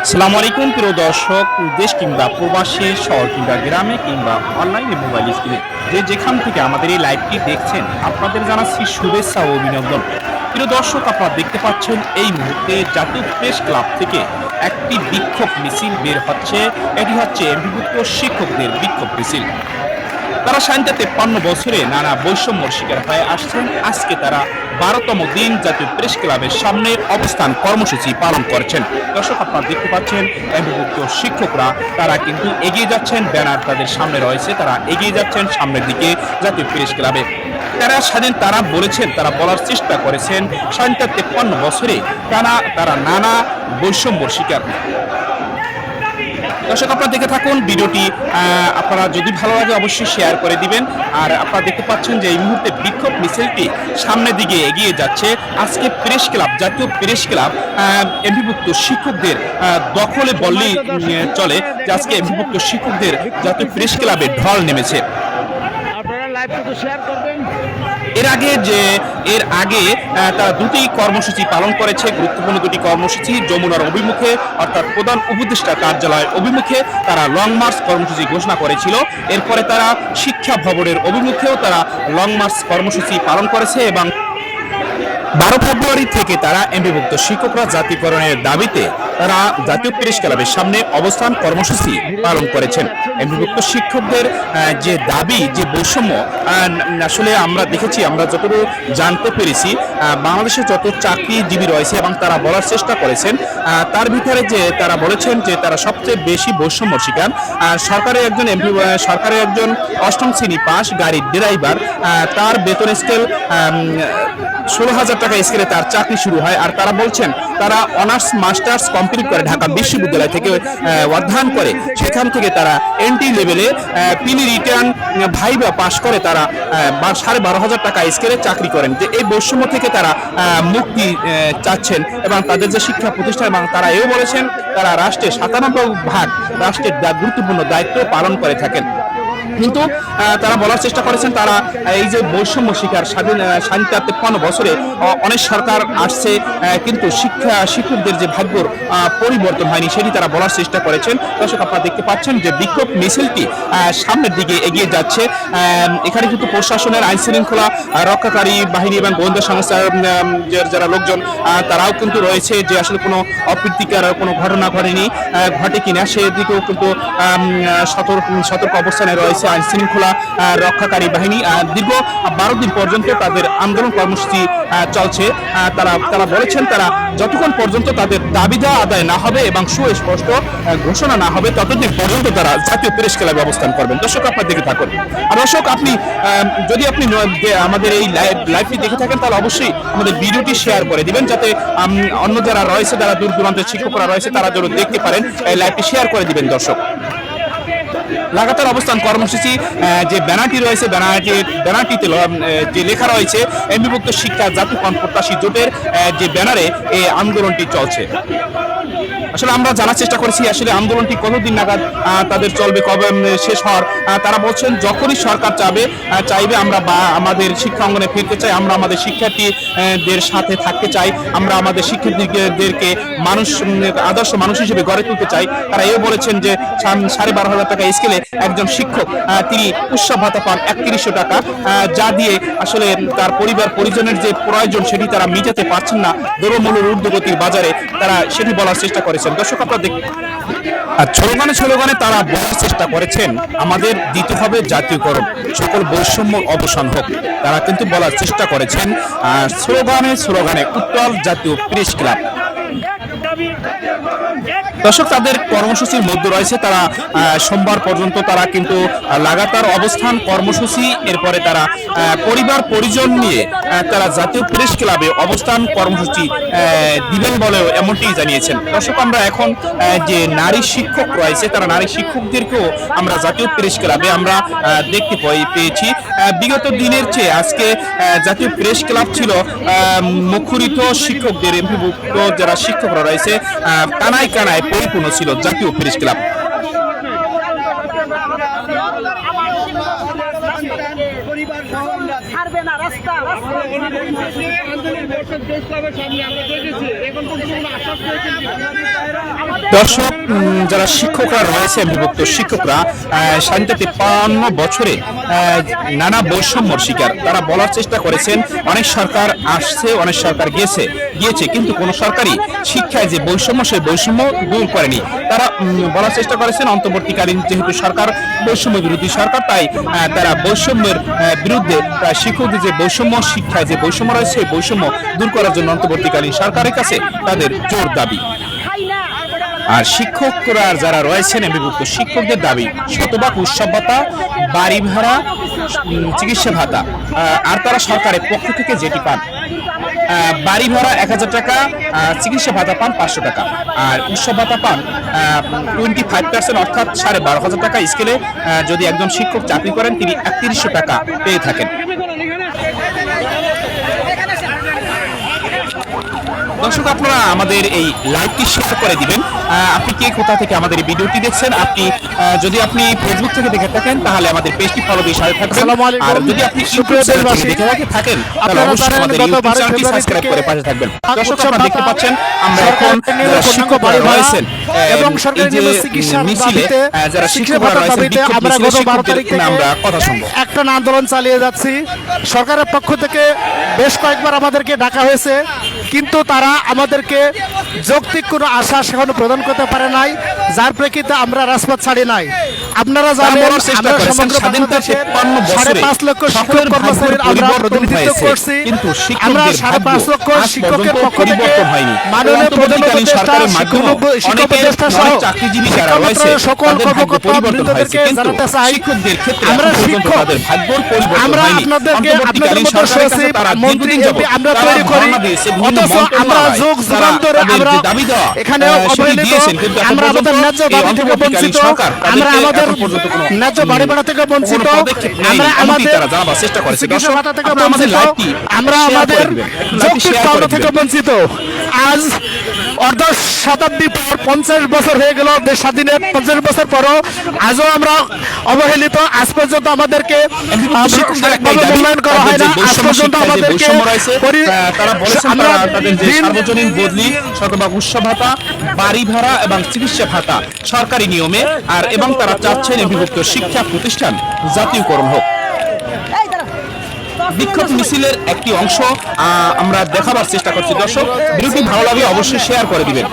সালামু আলাইকুম, প্রিয় দর্শক, দেশ কিংবা প্রবাসী, শহর কিংবা গ্রামে কিংবা অনলাইনে মোবাইল স্ক্রিনে যে যেখান থেকে আমাদের এই লাইভটি দেখছেন, আপনাদের জানাচ্ছি শুভেচ্ছা ও অভিনন্দন। প্রিয় দর্শক, আপনারা দেখতে পাচ্ছেন এই মুহূর্তে জাতীয় প্রেস ক্লাব থেকে একটি বিক্ষোভ মিছিল বের হচ্ছে। এটি হচ্ছে বিভক্ত শিক্ষকদের বিক্ষোভ মিছিল। তারা সাইনতে তেপ্পান্ন বছরে নানা বৈষম্যর শিকার হয়ে আসছেন। আজকে তারা বারোতম দিন জাতীয় প্রেস ক্লাবের সামনে অবস্থান কর্মসূচি পালন করছেন। দর্শক, আপনারা দেখতে পাচ্ছেন বিভক্ত শিক্ষকরা, তারা কিন্তু এগিয়ে যাচ্ছেন। ব্যানার তাদের সামনে রয়েছে, তারা এগিয়ে যাচ্ছেন সামনের দিকে জাতীয় প্রেস ক্লাবে। তারা স্বাধীন, তারা বলেছেন, তারা বলার চেষ্টা করেছেন। স্বাধীনতা তেপ্পান্ন বছরে তারা তারা নানা বৈষম্যর শিকার। দর্শক, আপনারা দেখে থাকুন, ভিডিওটি আপনারা যদি ভালো লাগে অবশ্যই শেয়ার করে দিবেন। আর আপনারা দেখতে পাচ্ছেন যে এই মুহূর্তে বিক্ষোভ মিছিলটি সামনের দিকে এগিয়ে যাচ্ছে। আজকে প্রেস ক্লাব, জাতীয় প্রেস ক্লাব এমপিভুক্ত শিক্ষকদের দখলে বললেই চলে যে আজকে এমপিভুক্ত শিক্ষকদের জাতীয় প্রেস ক্লাবে ঢল নেমেছে। আপনারা লাইভটুকু শেয়ার করবেন। এর আগে যে, এর আগে তারা দুটি কর্মসূচি পালন করেছে, গুরুত্বপূর্ণ দুটি কর্মসূচি, যমুনার অভিমুখে, অর্থাৎ প্রধান উপদেষ্টা কার্যালয়ের অভিমুখে তারা লং মার্চ কর্মসূচি ঘোষণা করেছিল। এরপরে তারা শিক্ষা ভবনের অভিমুখেও তারা লং মার্চ কর্মসূচি পালন করেছে এবং বারো ফেব্রুয়ারি থেকে তারা এমপিভুক্ত শিক্ষকরা জাতিকরণের দাবিতে তারা জাতীয় প্রেস ক্লাবের সামনে অবস্থান কর্মসূচি পালন করেছেন। এমপিভুক্ত শিক্ষকদের যে দাবি, যে বৈষম্য আসলে আমরা দেখেছি, আমরা যতটুকু জানতে পেরেছি বাংলাদেশে যত চাকরিজীবী রয়েছে এবং তারা বলার চেষ্টা করেছেন তার ভিতরে যে তারা বলেছেন যে তারা সবচেয়ে বেশি বৈষম্য শিকার। সরকারের একজন এমপি সরকারের একজন অষ্টম শ্রেণি পাস গাড়ির ড্রাইভার তার বেতন স্কেল ষোলো হাজার টাকা স্কেলে তার চাকরি শুরু হয় আর তারা বলছেন তারা অনার্স, মাস্টার্স কমপ্লিট করে ঢাকা বিশ্ববিদ্যালয় থেকে অধ্যয়ন করে। সেখান থেকে তারা এন্ট্রি লেভেলে পিনি রিটার্ন ভাইবা পাশ করে তারা সাড়ে বারো হাজার টাকা স্কেলে চাকরি করেন। যে এই বৈষম্য থেকে তারা মুক্তি চাচ্ছেন এবং তাদের যে শিক্ষা প্রতিষ্ঠান এবং তারা এও বলেছেন, তারা রাষ্ট্রের সাতানব্বই ভাগ রাষ্ট্রের গুরুত্বপূর্ণ দায়িত্ব পালন করে থাকেন। কিন্তু তারা বলার চেষ্টা করেছেন তারা এই যে বৈষম্য শিকার স্বাধীন আহ, স্বাধীনতা তেপ্পান্ন বছরে অনেক সরকার আসছে কিন্তু শিক্ষা শিক্ষকদের যে ভাগ্যর পরিবর্তন হয়নি সেটি তারা বলার চেষ্টা করেছেন। দর্শক আপনারা দেখতে পাচ্ছেন যে বিক্ষোভ মিছিলটি সামনের দিকে এগিয়ে যাচ্ছে। এখানে কিন্তু প্রশাসনের আইন শৃঙ্খলা রক্ষাকারী বাহিনী এবং গোয়েন্দা সংস্থার যারা লোকজন তারাও কিন্তু রয়েছে যে আসলে কোনো অপ্রীতিকর কোনো ঘটনা ঘটেনি ঘটে কিনা সেদিকেও কিন্তু সতর্ক সতর্ক অবস্থানে রয়েছে। আইন শৃঙ্খলা রক্ষাকারী বাহিনী দীর্ঘ বারো দিন পর্যন্ত তাদের আন্দোলন কর্মসূচি চলছে। তারা তারা বলেছেন তারা যতক্ষণ পর্যন্ত তাদের দাবিদা আদায় না হবে এবং সুস্পষ্ট ঘোষণা না হবে, ততদিন পর্যন্ত তারা জাতীয় প্রেস ক্লাবে অবস্থান করবেন। দর্শক, আপনার দিকে থাকুন। আর দর্শক, আপনি যদি আপনি আমাদের এই লাইভ, লাইভটি দেখে থাকেন, তাহলে অবশ্যই আমাদের ভিডিওটি শেয়ার করে দিবেন, যাতে অন্য যারা রয়েছে, যারা দূর দূরান্তের শিক্ষকরা রয়েছে, তারা যেন দেখতে পারেন, এই লাইভটি শেয়ার করে দিবেন দর্শক। লাগাতার অবস্থান কর্মসূচি যে ব্যানারটি রয়েছে, ব্যানারটি, ব্যানারটিতে যে লেখা রয়েছে, এমবিভুক্ত শিক্ষা জাতীয় প্রত্যাশী জোটের যে ব্যানারে এই আন্দোলনটি চলছে। আসলে আমরা জানার চেষ্টা করেছি, আসলে আন্দোলনটি কতদিন নাগাদ তাদের চলবে, কবে শেষ হওয়ার তারা বলছেন যখনই সরকার চাবে চাইবে আমরা বা আমাদের শিক্ষা অঙ্গনে ফিরতে চাই, আমরা আমাদের শিক্ষার্থীদের সাথে থাকতে চাই, আমরা আমাদের শিক্ষার্থীদেরকে মানুষ আদর্শ মানুষ হিসেবে গড়ে তুলতে চাই। তারা এও বলেছেন যে সাড়ে বারো হাজার টাকা স্কেলে একজন শিক্ষক তিনি উৎসব ভাতা পান একত্রিশশো টাকা যা দিয়ে আসলে তার পরিবার, পরিজনের যে প্রয়োজন সেটি তারা মিটাতে পারছেন না। দ্রব্যমূল্যের ঊর্ধ্বগতির বাজারে তারা সেটি বলার চেষ্টা করেছেন। দর্শক, আপনারা দেখ আর স্লোগানে স্লোগানে তারা বলার চেষ্টা করেছেন। আমাদের দিতে হবে জাতীয়করণ। সকল বৈষম্য অবসান হোক। তারা কিন্তু বলার চেষ্টা করেছেন। স্লোগানে স্লোগানে উত্তল জাতীয় প্রেস ক্লাব। দর্শক, তাদের কর্মসূচির মধ্যে রয়েছে তারা সোমবার পর্যন্ত তারা কিন্তু লাগাতার অবস্থান কর্মসূচি, এরপরে তারা পরিবার, পরিজন নিয়ে তারা জাতীয় প্রেস ক্লাবে অবস্থান কর্মসূচি দিবেন বলেও এমনটি জানিয়েছেন। দর্শক, আমরা এখন যে নারী শিক্ষক রয়েছে, তারা নারী শিক্ষকদেরকেও আমরা জাতীয় প্রেস ক্লাবে আমরা দেখতে পেয়েছি। বিগত দিনের চেয়ে আজকে জাতীয় প্রেস ক্লাব ছিল মুখরিত শিক্ষকদের এমপিভুক্ত যারা শিক্ষকরা রয়েছে কানায় কানায় পরিপূর্ণ ছিল জাতীয় প্রেস ক্লাব। পরিবার ছাড়বে না রাস্তা দর্শক যারা শিক্ষকরা রয়েছে বিভক্ত শিক্ষকরা সাড়ে তিপ্পান্ন বছরে নানা বৈষম্যর শিকার। তারা বলার চেষ্টা করেছেন অনেক সরকার আসছে অনেক সরকার গেছে গিয়েছে কিন্তু কোন সরকারই শিক্ষায় যে বৈষম্য সেই বৈষম্য দূর করেনি। তারা বলার চেষ্টা করেছেন অন্তর্বর্তীকালীন যেহেতু সরকার বৈষম্য বিরোধী সরকার তাই তারা বৈষম্যের বিরুদ্ধে আহ, শিক্ষকদের যে বৈষম্য শিক্ষায় যে বৈষম্য রয়েছে, সেই বৈষম্য দূর করার জন্য অন্তর্বর্তীকালীন সরকারের কাছে তাদের জোর দাবি। আর শিক্ষকরা যারা রয়েছেন বিভক্ত শিক্ষকদের দাবি, শতভাগ উৎসব ভাতা বাড়ি ভাড়া চিকিৎসা ভাতা আর তারা সরকারের পক্ষ থেকে যেটি পান বাড়ি ভাড়া এক হাজার টাকা চিকিৎসা ভাতা পান পাঁচশো টাকা। আর উৎসব ভাতা পান টোয়েন্টি ফাইভ পার্সেন্ট অর্থাৎ সাড়ে বারো হাজার টাকা। স্কেলে যদি একজন শিক্ষক চাকরি করেন, তিনি একত্রিশশো টাকা পেয়ে থাকেন। দর্শক আপনারা আমাদের এই লাইভটি শেয়ার করে দিবেন। আপনি কে কোথা থেকে আমাদের এই ভিডিওটি দেখছেন? আপনি যদি আপনি ফেসবুক থেকে দেখে থাকেন তাহলে আমাদের পেজটি ফলো দিয়ে সাথে থাকবেন। আর যদি আপনি ইউটিউব সুপ্রিয় চ্যানেল থেকে দেখে থাকেন থাকেন তাহলে অবশ্যই আমাদের ইউটিউব চ্যানেলটি সাবস্ক্রাইব করে পাশে থাকবেন। দর্শক আপনারা দেখতে পাচ্ছেন আমরা এখন শিক্ষকরা রয়েছেন এবং সরকারি চিকিৎসার দাবিতে, যারা শিক্ষকরা রয়েছেন আমরা গত 12 তারিখ থেকে আমরা কথা শুনব। একটা আন্দোলন চালিয়ে যাচ্ছি। সরকারের পক্ষ থেকে বেশ কয়েকবার আমাদেরকে ডাকা হয়েছে। কিন্তু তারা আমাদেরকে যৌক্তিক কোনো আশ্বাস এখনও প্রদান করতে পারে নাই। যার প্রেক্ষিতে আমরা রাজপথ ছাড়ি নাই। আপনারা জানেন বলার চেষ্টা আমরা সমগ্র বাংলাদেশের 53 বছরে সাড়ে পাঁচ লক্ষ শিক্ষক কর্মচারীর আমরা প্রতিনিধিত্ব করছি। কিন্তু আমরা সাড়ে পাঁচ লক্ষ শিক্ষকের পক্ষ থেকে। মাননীয় প্রধান উপদেষ্টা শিক্ষক উপদেষ্টা সহ সকল তাদের কর্মকর্তা বৃন্দদেরকে জানাতে চাই। আমরা শিক্ষক আমরা আপনাদেরকে আপনাদের মতো সচিব তারা মন্ত্রী এমপি আমরা তৈরি করি। অথচ আমরা যোগ যুগান ধরে আমরা এখানে অবহেলিত আমরা আমাদের ন্যায্য দাবি থেকে বঞ্চিত। আমরা তাদেরকে আমাদের ন্যায্য বাড়ি ভাড়া থেকে বঞ্চিত আমরা আমাদের চেষ্টা করেছে। আমরা আমাদের যৌক্তিক থেকে বঞ্চিত। আজ অর্ধ শতাব্দী পর পঞ্চাশ বছর হয়ে গেল দেশ স্বাধীনের পঞ্চাশ বছর পরও। আজও আমরা অবহেলিত। আজ পর্যন্ত আমাদেরকে মূল্যায়ন করা হয় না। আজ পর্যন্ত আমাদেরকে আমরা সার্বজনীন বদলি শতভাগ ভাতা বাড়ি ভাড়া এবং চিকিৎসা ভাতা সরকারি নিয়মে আর এবং তারা চাচ্ছেন বিভক্ত শিক্ষা প্রতিষ্ঠান জাতীয়করণ হোক। বিক্ষোভ মিছিলের একটি অংশ আমরা দেখাবার চেষ্টা করছি। দর্শক, ভিডিওটি ভালো লাগে অবশ্যই শেয়ার করে দিবেন।